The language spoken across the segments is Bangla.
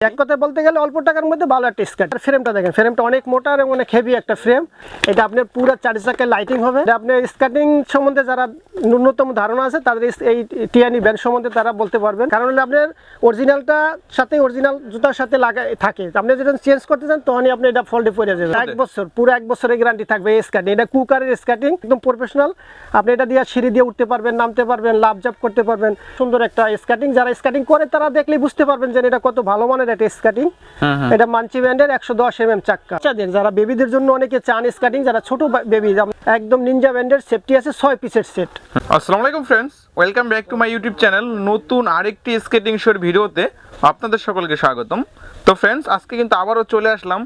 এক কথা বলতে গেলে অল্প টাকার মধ্যে ভালো একটা স্কার্ট ফ্রেমটা দেখেন ফ্রেমটা অনেক মোটা এবং অনেক হেভি একটা ফ্রেম এটা আপনার পুরো চারি চাকায় লাইটিং হবে। এটা আপনার স্কার্টিং সম্বন্ধে যারা ন্যূনতম ধারণা আছে তাদের এই- টিয়ানি ব্যান্ড সম্বন্ধে তারা বলতে পারবেন। কারণ হলো আপনার অরিজিনালটা সাথে অরিজিনাল জুতার সাথে লাগা থাকে। আপনি যখন চেঞ্জ করতে চান তখনই আপনি এটা ফল্টে পড়ে যাবেন এক বছর পুরো এক বছরের গ্যারান্টি থাকবে এই স্কার্টিং এটা কুকারের স্কার্টিং একদম প্রফেশনাল আপনি এটা দিয়ে সিঁড়ি দিয়ে উঠতে পারবেন নামতে পারবেন লাভ জাপ করতে পারবেন। সুন্দর একটা স্কার্টিং যারা স্কার্টিং করে তারা দেখলেই বুঝতে পারবেন যে এটা কত ভালো মানের একটা স্কার্টিং এটা মানচি ব্যান্ডের একশো দশ এম এম চাক্কা। বাচ্চাদের যারা বেবিদের জন্য অনেকে চান স্কার্টিং যারা ছোট বেবি একদম নিনজা ব্যান্ডের সেফটি আছে ছয় পিসের সেট আসসালামু আলাইকুম friends welcome back to my YouTube channel নতুন আরেকটি স্কেটিং শোর ভিডিওতে আপনাদের সকলকে স্বাগতম। তো ফ্রেন্ডস আজকে কিন্তু আবারও চলে আসলাম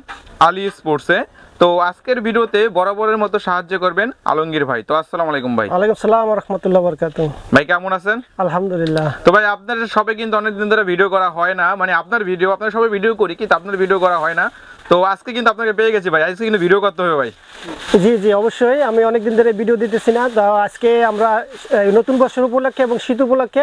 আলি স্পোর্টসে তো আজকের ভিডিওতে বরাবরের মতো সাহায্য করবেন আলমগীর ভাই। তো আসসালামু আলাইকুম ভাই। ওয়ালাইকুম আসসালাম ওয়া রাহমাতুল্লাহি ওয়া বারাকাতুহু। ভাই কেমন আছেন? আলহামদুলিল্লাহ। তো ভাই আপনার সবে কিন্তু অনেকদিন ধরে ভিডিও করা হয় না। মানে আপনার ভিডিও আপনার সবে ভিডিও করি কিন্তু আপনার ভিডিও করা হয় না। তো আজকে কিন্তু আপনাকে পেয়ে গেছি ভাই। আজকে কিন্তু ভিডিও করতে হবে ভাই। জি জি অবশ্যই। আমি অনেকদিন ধরে ভিডিও দিতেছি না। তা আজকে আমরা নতুন বছর উপলক্ষে এবং শীত উপলক্ষে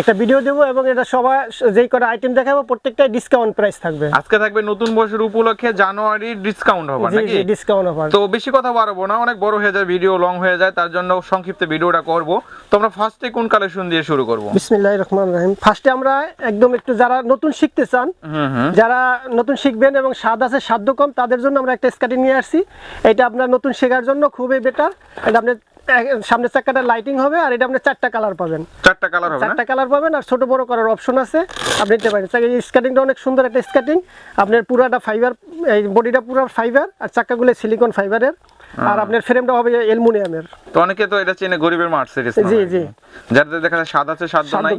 একটা ভিডিও দেবো এবং এটা সবাই যেই কটা আইটেম দেখাবো প্রত্যেকটাই ডিসকাউন্ট প্রাইস থাকবে। আজকে থাকবে নতুন বছর উপলক্ষে জানুয়ারি ডিসকাউন্ট হবে নাকি? জি ডিসকাউন্ট অফার তো বেশি কথা বাড়াবো না। অনেক বড় হয়ে যায় ভিডিও লং হয়ে যায় তার জন্য সংক্ষিপ্ত ভিডিওটা করব। তো আমরা ফার্স্টে কোন কালেকশন দিয়ে শুরু করব? বিসমিল্লাহ রহমান রহিম। ফার্স্টে আমরা একদম একটু যারা নতুন শিখতে চান যারা নতুন শিখবেন এবং স্বাদ আছে সাধ্য কম তাদের জন্য আমরা একটা স্কার্টিং নিয়ে আসছি। এটা আপনার নতুন শেখার জন্য খুবই বেটার এটা আপনার এক- সামনের চাকাটা লাইটিং হবে আর এটা আপনার চারটা কালার পাবেন। চারটা কালার হবে চারটা কালার পাবেন আর ছোট বড় করার অপশন আছে। আপনি নিতে পারেন। স্কার্টিংটা অনেক সুন্দর একটা স্কার্টিং আপনার পুরাটা ফাইবার এই বডিটা পুরো ফাইবার আর চাকাগুলো সিলিকন ফাইবারের আর আপনার ফ্রেমটা হবে অ্যালুমিনিয়ামের তো অনেকে তো এটা চেনে গরিবের মার্ট সিরিজ জি, জি। যাদের দেখা যায় স্বাদ আছে সাধ্য নাই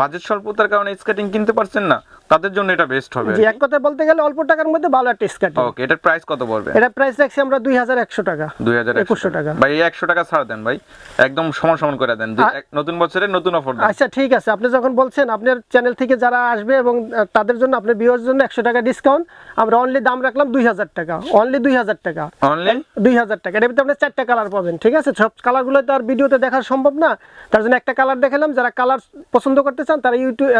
বাজেট স্বল্পতার কারণে স্কেটিং কিনতে পারছেন না। তাদের জন্য এটা বেস্ট হবে। যে এক কথায় বলতে গেলে অল্প টাকার মধ্যে ভালো একটা স্কার্টিং। ওকে এটার প্রাইস কত পড়বে? এটা প্রাইস রাখছি আমরা দুই হাজার একশো টাকা। দুই হাজার একুশশো টাকা। ভাই একশো টাকা ছাড় দেন ভাই। একদম সমান সমান করে দেন। নতুন বছরের নতুন অফার দেন। আচ্ছা ঠিক আছে। আপনি যখন বলছেন আপনার চ্যানেল থেকে যারা আসবে এবং তাদের জন্য আপনার ভিউয়ার্স জন্য একশো টাকা ডিসকাউন্ট আমরা অনলি দাম রাখলাম দুই হাজার টাকা। অনলি দুই হাজার টাকা। অনলি দুই হাজার টাকা। এর ভিতরে আপনার চারটা কালার পাবেন ঠিক আছে? সব কালারগুলো তো আর ভিডিওতে দেখা সম্ভব না। তার জন্য একটা কালার দেখালাম। যারা কালার পছন্দ করতে চান তারা ইউটিউব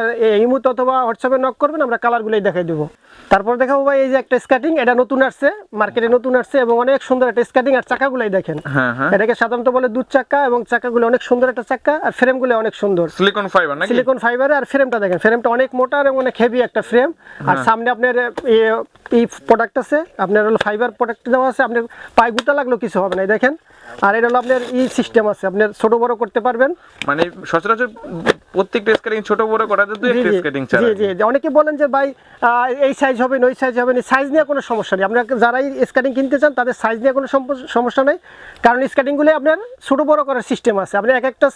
ইমুতে অথবা হোয়াটসঅ্যাপে নক করবেন আমরা কালারগুলোই দেখাই দেবো। তারপর দেখাবো ভাই এই যে একটা স্কার্টিং এটা নতুন আসছে মার্কেটে নতুন আসছে এবং অনেক সুন্দর একটা স্কার্টিং আর চাকাগুলোই দেখেন। হ্যাঁ হ্যাঁ। এটাকে সাধারণত বলে দুধ চাক্কা এবং চাকাগুলো অনেক সুন্দর একটা চাক্কা আর ফ্রেমগুলো অনেক সুন্দর। সিলিকন ফাইবার নাকি? সিলিকন ফাইবারে আর ফ্রেমটা দেখেন ফ্রেমটা অনেক মোটা এবং অনেক হেভি একটা ফ্রেম আর সামনে আপনার এই প্রোডাক্ট আছে আপনার হলো ফাইবার প্রোডাক্ট দেওয়া আছে আপনার পায়ে গুতা লাগলেও কিছু হবে না দেখেন। আর এটা হলো আপনার ই সিস্টেম আছে আপনার ছোট বড় করতে পারবেন। মানে সচরাচর প্রত্যেকটা স্কেটিং ছোট বড় করা যায় দুই একটা স্কেটিং ছাড়া। জি জি। অনেকে বলেন যে ভাই এই সাইজ হবে না ওই সাইজ হবে না সাইজ নিয়ে কোনো সমস্যা নেই। আপনার যারাই স্কার্টিং কিনতে চান তাদের সাইজ নিয়ে কোনো সমস্যা নেই। কারণ স্কার্টিংগুলো আপনার ছোট বড় করার সিস্টেম আছে। আপনি এক একটা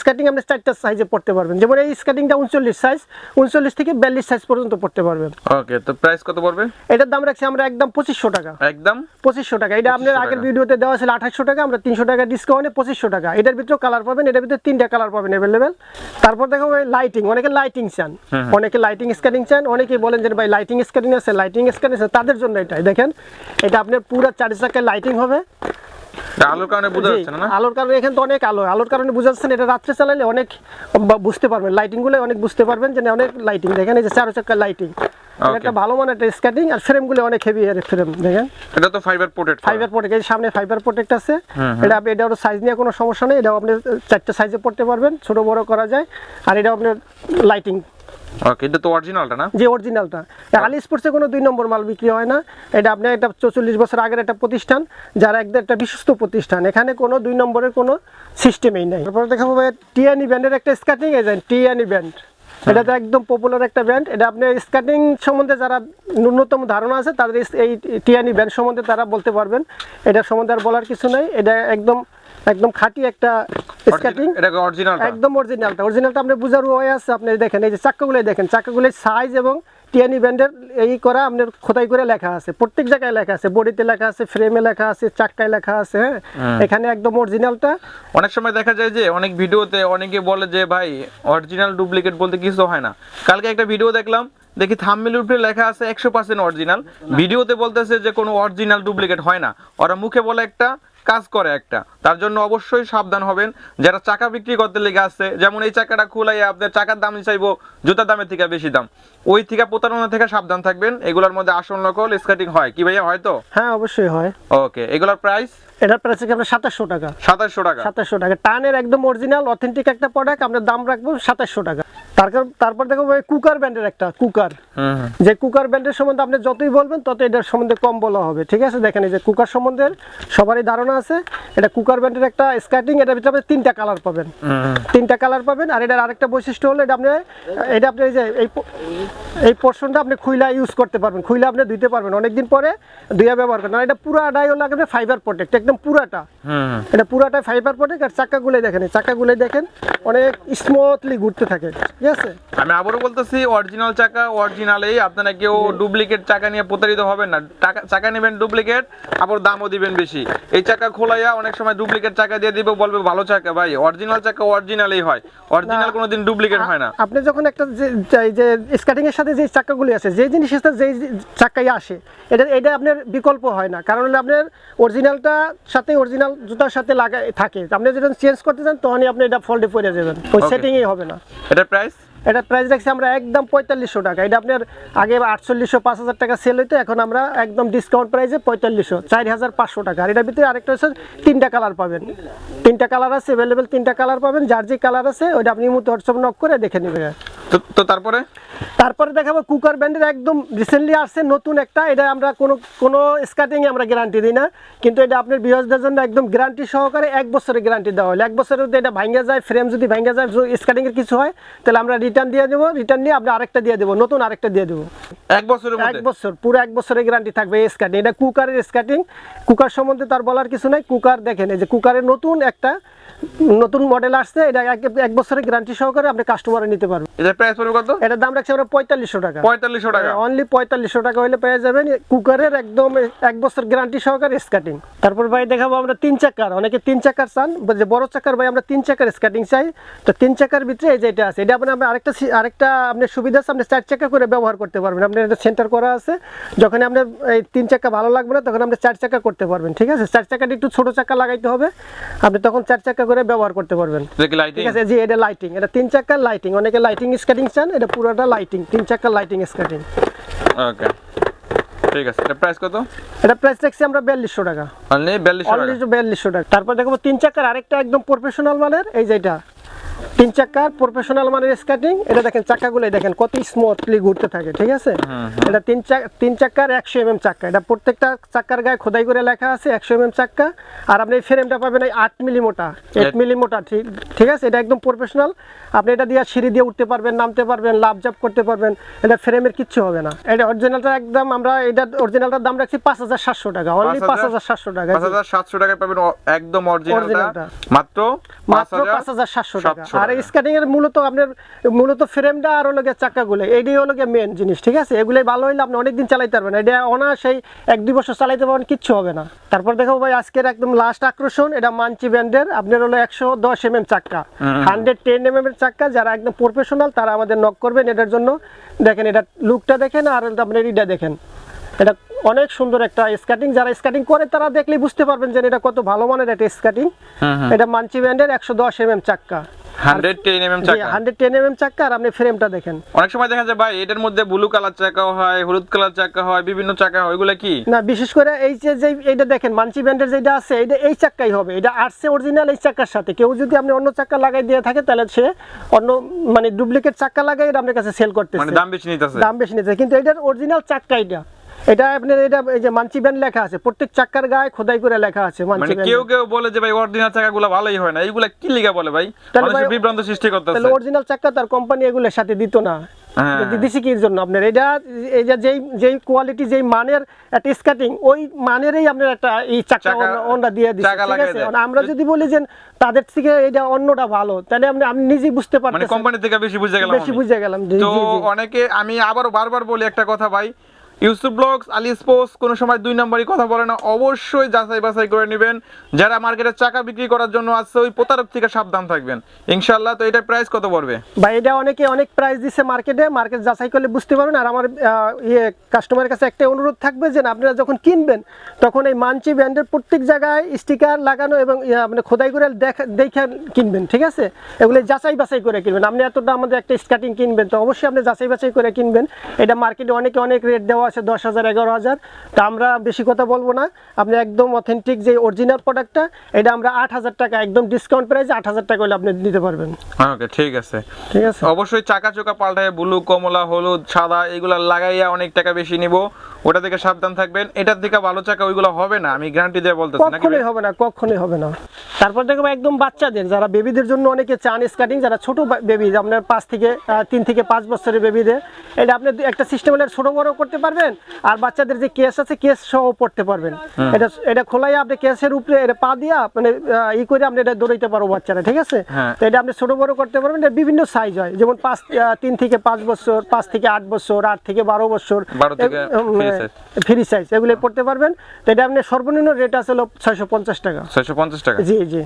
স্কার্টিং আপনি চারটা সাইজে পড়তে পারবেন। যেমন এই স্কার্টিংটা উনচল্লিশ সাইজ উনচল্লিশ থেকে বিয়াল্লিশ সাইজ পর্যন্ত পড়তে পারবেন। ওকে তো প্রাইস কত পড়বে? এটার দাম রাখছি আমরা একদম পঁচিশশো টাকা। একদম? পঁচিশশো টাকা। এটা আপনার আগের ভিডিওতে দেওয়া ছিল আঠাশশো টাকা আমরা তিনশো টাকা ডিসকাউন্টে পঁচিশশো টাকা। এটার ভিতরে কালার পাবেন এটার ভিতরে তিনটা কালার পাবেন অ্যাভেলেবেল তারপর দেখো লাইটিং অনেকে লাইটিং চান। অনেকে লাইটিং স্ক্যানিং চান অনেকে বলেন যে ভাই লাইটিং স্ক্যানিং আছে লাইটিং স্ক্রিন আছে, তাদের জন্য এটাই দেখেন, এটা আপনার পুরো চারি চাকায় লাইটিং হবে। আলোর কারণে বোঝা যাচ্ছে না আলোর কারণে এখানে তো অনেক আলো। আলোর কারণে বুঝা যাচ্ছে এটা রাত্রে চালালে অনেক বুঝতে পারবেন লাইটিংগুলো অনেক বুঝতে পারবেন যে অনেক লাইটিং দেখেন এই যে চারো চাকার লাইটিং. একটা ভালো মানের একটা স্কেটিং আর ফ্রেমগুলো অনেক হেভি এর ফ্রেম দেখেন। এটা তো ফাইবার প্রোটেক্ট ফাইবার প্রোটেক্ট এই সামনে ফাইবার প্রোটেক্ট আছে এটা আপনি এটা সাইজ নিয়ে কোনো সমস্যা নেই এটাও আপনি চারটে সাইজে পড়তে পারবেন ছোট বড় করা যায় আর এটা আপনার লাইটিং ওকে এটা তো অরিজিনালটা না? যে অরিজিনালটা আলি স্পোর্টসে কোনো দুই নম্বর মাল বিক্রি হয় না এটা আপনি একটা চল্লিশ বছর আগের একটা প্রতিষ্ঠান যারা একদম একটা বিশ্বস্ত প্রতিষ্ঠান। এখানে কোনো দুই নম্বরের কোনো সিস্টেমই নেই। তারপরে দেখাবো ভাই টিয়ানি ব্যান্ডের একটা স্কার্টিং এজেন্ট টিয়ানি ব্যান্ড এটা তো একদম পপুলার একটা ব্যান্ড এটা আপনি স্কার্টিং সম্বন্ধে যারা ন্যূনতম ধারণা আছে তাদের এই- টিয়ানি ব্যান্ড সম্বন্ধে তারা বলতে পারবেন। এটা সম্বন্ধে আর বলার কিছু নাই। এটা একদম একদম খাঁটি একটা অরিজিনালটা একদম অরিজিনালটা অরিজিনালটা আপনি বুঝার ওয়ে আছে। আপনি দেখেন এই যে চাক্কাগুলো দেখেন। চাক্কাগুলোর সাইজ এবং টিয়ানি ব্যান্ডের এই করা আপনার খোদাই করে লেখা আছে। প্রত্যেক জায়গায় লেখা আছে। বডিতে লেখা আছে ফ্রেমে লেখা আছে চাক্কায় লেখা আছে হ্যাঁ? এখানে একদম অরিজিনালটা অনেক সময় দেখা যায় যে অনেক ভিডিওতে অনেকে বলে যে ভাই অরিজিনাল ডুপ্লিকেট বলতে কিছু হয় না। কালকে একটা ভিডিও দেখলাম দেখি থাম্বনেলের উপরে লেখা আছে একশো পার্সেন্ট অরিজিনাল ভিডিওতে বলতেছে যে কোনো অরিজিনাল ডুপ্লিকেট হয় না। ওরা মুখে বলে একটা কাজ করে একটা। তার জন্য অবশ্যই সাবধান হবেন। যারা চাকা বিক্রি করতে লেগে আসছে যেমন এই চাকাটা খুলাই আপনার চাকার দাম চাইব জুতার দামের থেকে বেশি দাম। ওই থেকে প্রতারণা থেকে সাবধান থাকবেন। এগুলোর মধ্যে আসল নকল স্কেটিং হয়। কি ভাইয়া হয় তো? হ্যার অবশ্যই হয়। ওকে এগুলোর প্রাইস এটার প্রাইস কি আপনার সাতাশশো টাকা। সাতাশশো টাকা। সাতাশশো টাকা। টানের একদম অরিজিনাল অথেন্টিক একটা প্রোডাক্ট আমরা দাম রাখব সাতাশশো টাকা। তারপর তারপর দেখো ভাই কুকার ব্যান্ডের একটা কুকার। যে কুকার ব্যান্ডের সম্বন্ধে আপনি যতই বলবেন তত এটার সম্বন্ধে কম বলা হবে ঠিক আছে? দেখেন এই যে কুকার সম্বন্ধে সবারই ধারণা আছে এটা কুকার ব্যান্ডের একটা স্কার্টিং এটার ভিতরে আপনি তিনটা কালার পাবেন। তিনটা কালার পাবেন আর এটার আরেকটা বৈশিষ্ট্য হলো এটা আপনি এটা আপনি এই যে এই এই পোর্শনটা আপনি খুইলা ইউজ করতে পারবেন খুইলা আপনি ধুইতে পারবেন। অনেকদিন পরে ধুইয়া ব্যবহার করেন আর এটা পুরাটাই হলো আপনি ফাইবার প্রোটেক্ট একদম পুরাটা। এটা পুরাটাই ফাইবার প্রোটেক্ট আর চাকাগুলোই দেখেন এই চাকাগুলোই দেখেন অনেক স্মুথলি ঘুরতে থাকে। ঠিক আছে আমি আবারও বলতেছি অরিজিনাল চাকা অরিজিনালেই আপনারা কেউ ডুপ্লিকেট চাকা নিয়ে প্রতারিত হবেন না। টাকা চাকা নেবেন ডুপ্লিকেট আবার দামও দিবেন বেশি। এই চাকা খোলাইয়া অনেক সময় ডুপ্লিকেট চাকা দিয়ে দিবে বলবে ভালো চাকা ভাই অরিজিনাল চাকা অরিজিনালই হয়। অরিজিনাল কোনোদিন ডুপ্লিকেট হয় না। আপনি যখন একটা যে যে- যে স্কার্টিং এর সাথে যে চাকাগুলি আছে যে জিনিসের সাথে যেই চাকাই আসে এটা এটা আপনার বিকল্প হয় না। কারণ হলো আপনার অরিজিনালটা সাথে অরিজিনাল জুতার সাথে লাগা থাকে। আপনি যখন চেঞ্জ করতে চান তখনই আপনি এটা ফল্টে পড়ে যাবেন। ওই. সেটিংই হবে না। এটা প্রাইস এটা প্রাইস রাখছি আমরা একদম পঁয়তাল্লিশশো টাকা। এটা আপনার আগে আটচল্লিশশো, পাঁচ হাজার টাকা সেল হইতো, এখন আমরা একদম ডিসকাউন্ট প্রাইসে পঁয়তাল্লিশশো, চার হাজার পাঁচশো টাকা। আর এটার ভিতরে আরেকটা হচ্ছে তিনটা কালার পাবেন। তিনটা কালার আছে অ্যাভেলেবেল তিনটা কালার পাবেন, যার যে কালার আছে, ওইটা আপনি মুহূর্তে হোয়াটসঅ্যাপ নক করে দেখে নেবেন। তো তারপরে? তারপরে দেখাবো কুকার ব্র্যান্ডের একদম রিসেন্টলি আসছে নতুন একটা। এটা আমরা কোনো কোনো স্কার্টিং আমরা গ্যারান্টি দিই না। কিন্তু এটা আপনার বিহসদের জন্য একদম গ্যারান্টি সহকারে এক বছরের গ্যারান্টি দেওয়া হলো। এক বছরের যদি এটা ভাঙ্গা যায় ফ্রেম যদি ভাঙ্গা যায় স্কার্টিং এর কিছু হয় তাহলে আমরা রিটার্ন দিয়ে দেবো। রিটার্ন নিয়ে আমরা আরেকটা দিয়ে দেবো। নতুন আরেকটা দিয়ে দেবো। এক বছরের এক বছর পুরো এক বছরের গ্যারান্টি থাকবে এই স্কার্টিং এটা কুকারের স্কার্টিং কুকার সম্বন্ধে তার বলার কিছু নাই। কুকার দেখেন এই যে কুকারের নতুন একটা নতুন মডেল আসছে এটা এক- বছরের গ্যারান্টি সহকারে আপনি কাস্টমারে নিতে পারবেন। এটার প্রাইস পড়বে কত? এটার দাম রাখছি আমরা পঁয়তাল্লিশশো টাকা। পঁয়তাল্লিশশো টাকা। অনলি পঁয়তাল্লিশশো টাকা হলে পেয়ে যাবেন কুকারের একদম এক বছর গ্যারান্টি সহকারে স্কার্টিং তারপর ভাই দেখাবো আমরা তিন চাকার অনেকে তিন চাকার চান যে বড় চাকার ভাই আমরা তিন চাকার স্কার্টিং চাই। তো তিন চাকার ভিতরে এই যে এটা আছে এটা আপনি আপনি আরেকটা আরেকটা আপনার সুবিধা আছে আপনি চার চাকা করে ব্যবহার করতে পারবেন। আপনার এটা সেন্টার করা আছে যখন আপনার এই তিন চাকা ভালো লাগবে না তখন আপনি চার চাকা করতে পারবেন ঠিক আছে? চার চাকাটা একটু ছোট চাকা লাগাইতে হবে আপনি তখন চার চাকা করে ব্যবহার করতে পারবেন। ঠিক আছে জি এটা লাইটিং এটা তিন চাকার লাইটিং অনেকে লাইটিং স্কেটিং চান এটা পুরোটা লাইটিং তিন চাকার লাইটিং স্কেটিং ওকে ঠিক আছে এটা প্রাইস কত? এটা প্রাইস রাখছি আমরা বিয়াল্লিশশো টাকা। অনলি বিয়াল্লিশশো টাকা? অনলি বিয়াল্লিশশো টাকা। তারপর দেখো তিন চাকার আরেকটা একদম প্রফেশনাল মানের এই যে এটা। তিন চাকার প্রফেশনাল মানের স্কার্টিং এটা দেখেন চাকাগুলো দেখেন কত স্মুথলি ঘুরতে থাকে ঠিক আছে? এটা তিন চাকা তিন চাকার একশো এম এম চাক্কা এটা প্রত্যেকটা চাক্কার গায়ে খোদাই করে লেখা আছে একশো এম এম চাক্কা আর আপনি এই ফ্রেমটা পাবেন এই আট মিলি মোটা এইট মিলি মোটা ঠিক ঠিক আছে? এটা একদম প্রফেশনাল আপনি এটা দিয়ে সিঁড়ি দিয়ে উঠতে পারবেন নামতে পারবেন লাভ জাপ করতে পারবেন এটা ফ্রেমের কিচ্ছু হবে না। এটা অরিজিনালটা একদম আমরা এটা অরিজিনালটার দাম রাখছি পাঁচ হাজার সাতশো টাকা অনলি পাঁচ হাজার সাতশো টাকা পাঁচ হাজার সাতশো টাকায় পাবেন একদম অরিজিনালটা। মাত্র মাত্র পাঁচ হাজার সাতশো টাকা। আর টাকা। স্কার্টিং এর মূলত আপনার মূলত ফ্রেমটা আর হলো গিয়ে চাকাগুলো এইটাই হলো গিয়ে মেন জিনিস ঠিক আছে? এগুলোই ভালো হইলে আপনি অনেকদিন চালাইতে পারবেন এটা অনায়াসেই এক দুই বছর চালাইতে পারবেন কিচ্ছু হবে না। তারপর দেখো ভাই আজকের একদম লাস্ট আকর্ষণ এটা মানচি ব্র্যান্ডের আপনার হলো একশো দশ এম এম চাক্কা হান্ড্রেড টেন এম এম এর চাক্কা যারা একদম প্রফেশনাল তারা আমাদের নক করবেন এটার জন্য। দেখেন এটা লুকটা দেখেন আর আপনার ইটা দেখেন। এটা অনেক সুন্দর একটা স্কার্টিং যারা স্কার্টিং করে তারা দেখলেই বুঝতে পারবেন যে এটা কত ভালো মানের একটা স্কার্টিং এটা মানচি ব্র্যান্ডের একশো দশ এম এম চাক্কা? হান্ড্রেড টেন এম চাকা চাক্কা আর আপনি ফ্রেমটা দেখেন। অনেক সময় দেখা যায় ভাই এটার মধ্যে ব্লু কালার চাকা হয় হলুদ কালার চাকা হয় বিভিন্ন চাকা হয় ওইগুলা কি? না বিশেষ করে এই যে এইটা দেখেন মানচি যেটা আছে এটা এই হবে। এটা আর্টসে অরিজিনাল এই চাক্কার সাথে। কেউ যদি আপনি অন্য লাগাই দিয়ে থাকে তাহলে সে অন্য মানে ডুপ্লিকেট চাক্কা লাগাই এটা আপনার কাছে সেল মানে করতেছে দাম বেশি নিতেছে। দাম বেশি নিতে কিন্তু এটার অরিজিনাল চাক্কা এটা। এটা আপনার এটা এই যে মানচি লেখা আছে প্রত্যেক গায়ে খোদাই করে লেখা আছে মানচি মানে কেউ কেউ বলে যে ভাই অরিজিনাল চাকাগুলো ভালোই হয় না এইগুলা কি লিগা বলে ভাই? বিভ্রান্ত সৃষ্টি করতেছে। তাহলে অরিজিনাল তার কোম্পানি এগুলোর সাথে দিত না। হ্যাঁ। যদি দিছি কি জন্য আপনার? এটা এটা যেই যেই কোয়ালিটি যেই মানের একটা ওই মানেরই আপনার একটা এই চাকা- অন্যটা দিয়ে দিচ্ছে ঠিক আছে? মানে আমরা যদি বলি যে তাদের থেকে এটা অন্যটা ভালো তাহলে আপনি আপনি নিজেই বুঝতে মানে কোম্পানি থেকে বেশি বুঝে গেলাম বেশি বুঝে গেলাম তো। অনেকে আমি আবারও বারবার বলি একটা কথা ভাই ইউসুফ ব্লগস আলি স্পোর্টস কোনো সময় দুই নম্বরই কথা বলে না অবশ্যই যাচাই বাছাই করে নেবেন। যারা মার্কেটে চাকা বিক্রি করার জন্য আসছে ওই প্রতারক থেকে সাবধান থাকবেন। ইনশাল্লাহ তো এটা প্রাইস কত পড়বে? বা এটা অনেকে অনেক প্রাইস দিচ্ছে মার্কেটে মার্কেট যাচাই করলে বুঝতে পারবেন। আর আমার ইয়ে কাস্টমারের কাছে একটা অনুরোধ থাকবে যে আপনারা যখন কিনবেন তখন এই মানচি ব্র্যান্ডের প্রত্যেক জায়গায় স্টিকার লাগানো এবং ইয়া, মানে খোদাই করে দেখা দেখে কিনবেন ঠিক আছে? এগুলো যাচাই বাছাই করে কিনবেন। আপনি এতটা আমাদের একটা স্কার্টিং কিনবেন তো অবশ্যই আপনি যাচাই বাছাই করে কিনবেন। এটা মার্কেটে অনেকে অনেক রেট দেওয়া আছে দশ হাজার এগারো হাজার। তা আমরা বেশি কথা বলব না। আপনি একদম অথেন্টিক যে অরিজিনাল প্রোডাক্টটা এটা আমরা আট হাজার টাকা একদম ডিসকাউন্ট প্রাইসে আট হাজার টাকা হলে আপনি নিতে পারবেন। ওকে ঠিক আছে। ঠিক আছে? অবশ্যই চাকা চোকা পাল্টায় ব্লু কমলা হলুদ সাদা এগুলা লাগাইয়া অনেক টাকা বেশি নিব। ওটা থেকে সাবধান থাকবেন। এটার থেকে ভালো চাকা ওইগুলো হবে না আমি গ্যারান্টি দিয়ে বলতেছি নাকি কখনোই হবে না কখনোই হবে না। তারপর দেখব একদম বাচ্চাদের যারা বেবিদের জন্য অনেকে চান স্কার্টিং যারা ছোট বেবি আপনার পাঁচ থেকে তিন থেকে পাঁচ বছরের বেবিদের এটা আপনি একটা সিস্টেম ছোট বড় করতে পারবেন। আর বাচ্চাদের যে কেস আছে কেস সহ পড়তে পারবেন। এটা এটা খোলাই আপনি কেসের উপরে এটা পা দিয়া মানে ই করে আপনি এটা দৌড়াইতে পারব বাচ্চারা ঠিক আছে? হ্যাঁ। তো এটা আপনি ছোট বড় করতে পারবেন এটা বিভিন্ন সাইজ হয়। যেমন পাঁচ তিন থেকে পাঁচ বছর পাঁচ থেকে আট বছর আট থেকে বারো বছর 12 থেকে free size। ফ্রি সাইজ এগুলো পড়তে পারবেন। তো এটা আপনি সর্বনিম্ন রেট আছে হলো ছয়শো পঞ্চাশ টাকা। ছয়শো পঞ্চাশ টাকা? জি জি।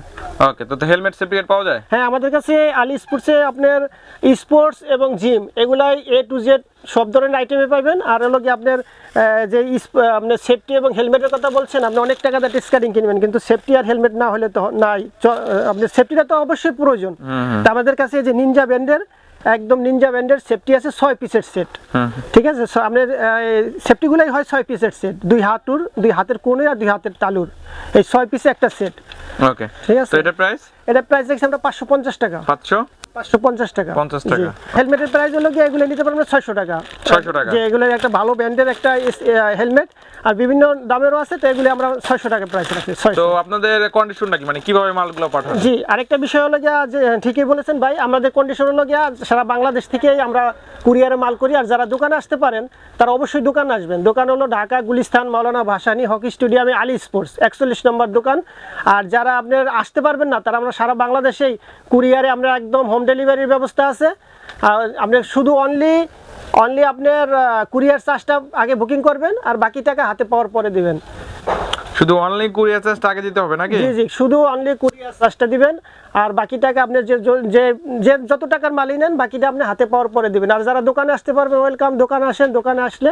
ওকে তো হেলমেট সার্টিফিকেট পাওয়া যায়? হ্যাঁ আমাদের কাছে আলি স্পোর্টসে আপনার স্পোর্টস এবং জিম এগুলাই এ টু জেড সব ধরনের আইটেমে পাবেন। আর হলো কি আপনার যে আপনার সেফটি এবং হেলমেটের কথা বলছেন আপনি অনেক টাকা দিয়ে স্কারিং কিনবেন কিন্তু সেফটি আর হেলমেট না হলে তো নাই। আপনার সেফটিটা তো অবশ্যই প্রয়োজন। তা আমাদের কাছে এই যে নিনজা ব্যান্ডের একদম নিনজা ব্যান্ডের সেফটি আছে ছয় পিসের সেট ঠিক আছে? আপনার সেফটিগুলাই হয় ছয় পিসের সেট দুই হাতুর দুই হাতের কোণে আর দুই হাতের তালুর। এই ছয় পিসে একটা সেট ওকে ঠিক আছে। তো এটা প্রাইস এটা প্রাইস দেখছি আমরা পাঁচশো পঞ্চাশ টাকা। পাঁচশো? পাঁচশো পঞ্চাশ টাকা। 50 টাকা। হেলমেটের প্রাইস হলো কি এগুলো নিতে পারবেন ছয়শো টাকা। 600 টাকা। যে এগুলো একটা ভালো ব্র্যান্ডের একটা হেলমেট আর বিভিন্ন দামেরও আছে তো এগুলো আমরা ছয়শো টাকা প্রাইস রাখছি তো আপনাদের কন্ডিশন নাকি মানে কীভাবে মালগুলো পাঠান জি আরেকটা বিষয় হলো গিয়া যে ঠিকই বলেছেন ভাই আমাদের কন্ডিশন হলো গিয়া সারা বাংলাদেশ থেকেই আমরা কুরিয়ারে মাল করি আর যারা দোকানে আসতে পারেন তারা অবশ্যই দোকানে আসবেন। দোকান হলো ঢাকা গুলিস্তান মাওলানা ভাসানি হকি স্টেডিয়ামে আলী স্পোর্টস একচল্লিশ নম্বর দোকান। আর যারা আপনার আসতে পারবেন না তারা আমরা সারা বাংলাদেশেই কুরিয়ারে আমরা একদম হোম ডেলিভারির ব্যবস্থা আছে। আর আপনার শুধু অনলি অনলি আপনার কুরিয়ার চার্জটা আগে বুকিং করবেন আর বাকি টাকা হাতে পাওয়ার পরে দিবেন। শুধু অনলি কুরিয়ার চার্জ আগে দিতে হবে নাকি? জি জি শুধু অনলি কুরিয়ার চার্জটা দিবেন আর বাকি টাকা আপনি যে যে যে যত টাকার মালই নেন বাকিটা আপনি হাতে পাওয়ার পরে দিবেন। আর যারা দোকানে আসতে পারবেন ওয়েলকাম দোকানে আসেন দোকানে আসলে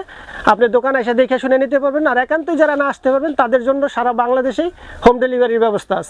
আপনি দোকানে এসে দেখে শুনে নিতে পারবেন। আর একান্তই যারা না আসতে পারবেন তাদের জন্য সারা বাংলাদেশেই হোম ডেলিভারির ব্যবস্থা আছে।